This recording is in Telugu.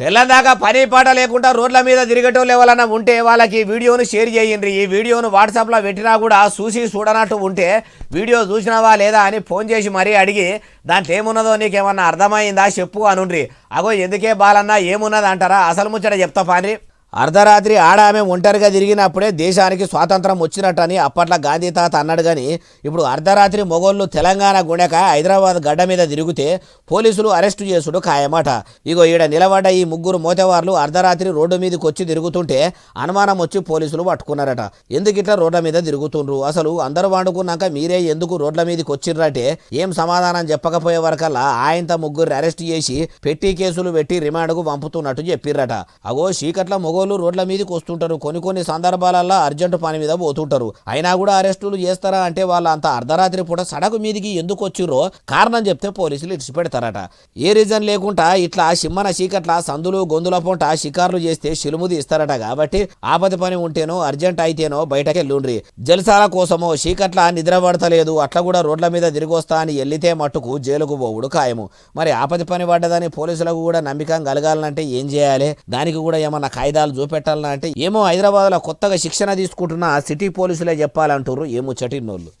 తెల్లదాకా పని పాట లేకుండా రోడ్ల మీద తిరిగేటోళ్ళు ఎవరన్నా ఉంటే వాళ్ళకి ఈ వీడియోను షేర్ చేయండి. ఈ వీడియోను వాట్సాప్లో పెట్టినా కూడా చూసి చూడనట్టు ఉంటే వీడియో చూసినావా లేదా అని ఫోన్ చేసి మరీ అడిగి దాంట్లో ఏమున్నదో నీకేమన్నా అర్థమైందా? చెప్పు అనుండ్రి. అగో ఎందుకే బాలన్నా? ఏమున్నది? అంటారా? అసలు ముచ్చట చెప్తా పాని అర్ధరాత్రి ఆడ ఆమె ఒంటరిగా తిరిగినప్పుడే దేశానికి స్వాతంత్రం వచ్చినట్టని అప్పట్లో గాంధీ తాత అన్నాడు కానీ ఇప్పుడు అర్ధరాత్రి మొగోళ్ళు తెలంగాణ గుండెక హైదరాబాద్ గడ్డ మీద తిరిగితే పోలీసులు అరెస్టు చేసుడు ఖాయమాట. ఇగో ఈడ నిలబడ్డ ఈ ముగ్గురు మోతేవార్లు అర్ధరాత్రి రోడ్డు మీదకి వచ్చి తిరుగుతుంటే అనుమానం వచ్చి పోలీసులు పట్టుకున్నారట. ఎందుకు ఇట్లా రోడ్ల మీద తిరుగుతుండ్రు? అసలు అందరూ వండుకున్నాక మీరే ఎందుకు రోడ్ల మీదకి వచ్చిర్రంటే ఏం సమాధానం చెప్పకపోయే వరకల్లా ఆయంత ముగ్గురు అరెస్ట్ చేసి పెట్టి కేసులు పెట్టి రిమాండ్కు పంపుతున్నట్టు చెప్పిర్రట. అగో చీకట్ల వాళ్ళు రోడ్ల మీదకి వస్తుంటారు. కొన్ని కొన్ని సందర్భాలలో అర్జెంటు పని మీద పోతుంటారు. అయినా కూడా అరెస్టులు చేస్తారా అంటే వాళ్ళు అంత అర్ధరాత్రి పూట సడకు మీదికి ఎందుకు వచ్చిర్రో కారణం చెప్తే పోలీసులు ఇడిచిపెడతారట. ఏ రీజన్ లేకుండా ఇట్లా సిమ్మన చీకట్ల సందులు గొంతుల పొంట షికార్లు చేస్తే శిలుముది ఇస్తారట కాబట్టి ఆపద పని ఉంటేనో అర్జెంట్ అయితేనో బయటకి వెళ్ళుండ్రి. జలసాల కోసమో చీకట్ల నిద్ర పడతలేదు. అట్లా కూడా రోడ్ల మీద తిరిగొస్తా అని వెళ్ళితే మట్టుకు జైలుకు పోవుడు ఖాయము. మరి ఆపద పని పడ్డదని పోలీసులకు కూడా నమ్మకం కలగాలంటే ఏం చేయాలి? దానికి కూడా ఏమన్నా కాయిదాలు చూపెట్టాలన్నా అంటే ఏమో హైదరాబాద్లో కొత్తగా శిక్షణ తీసుకుంటున్న సిటీ పోలీసులే చెప్పాలంటారు ఏమో చటిన్నోళ్ళు